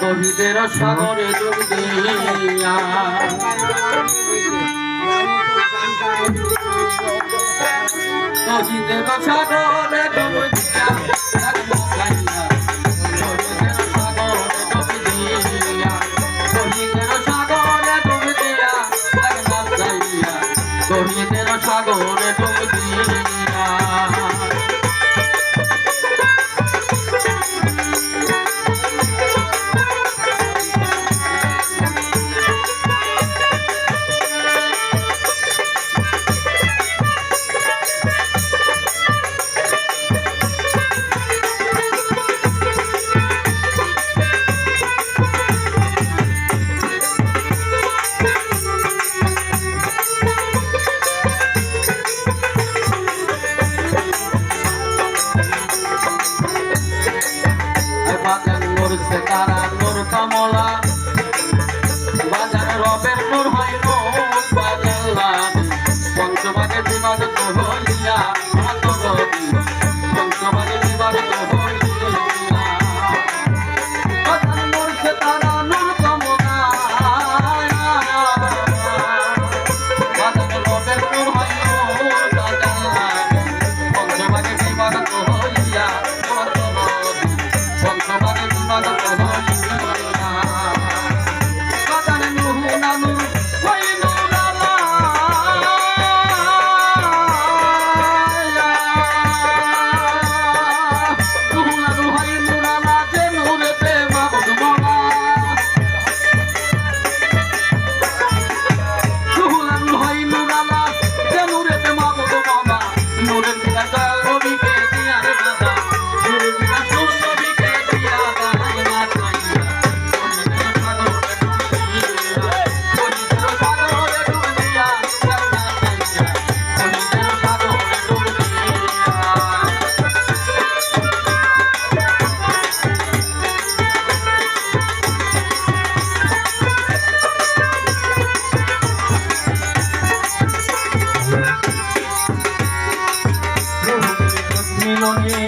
শহীদের সাগরে যোগ দিয়া। শহীদের সাগরে যোগ দিয়া। সাগরে como la মিলনে।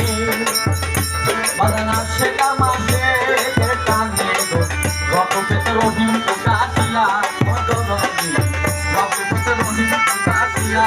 বাদানা সেটা মাসে টানে গপ পেতে রহিম কাশিয়া মদন গপ পেতে রহিম কাশিয়া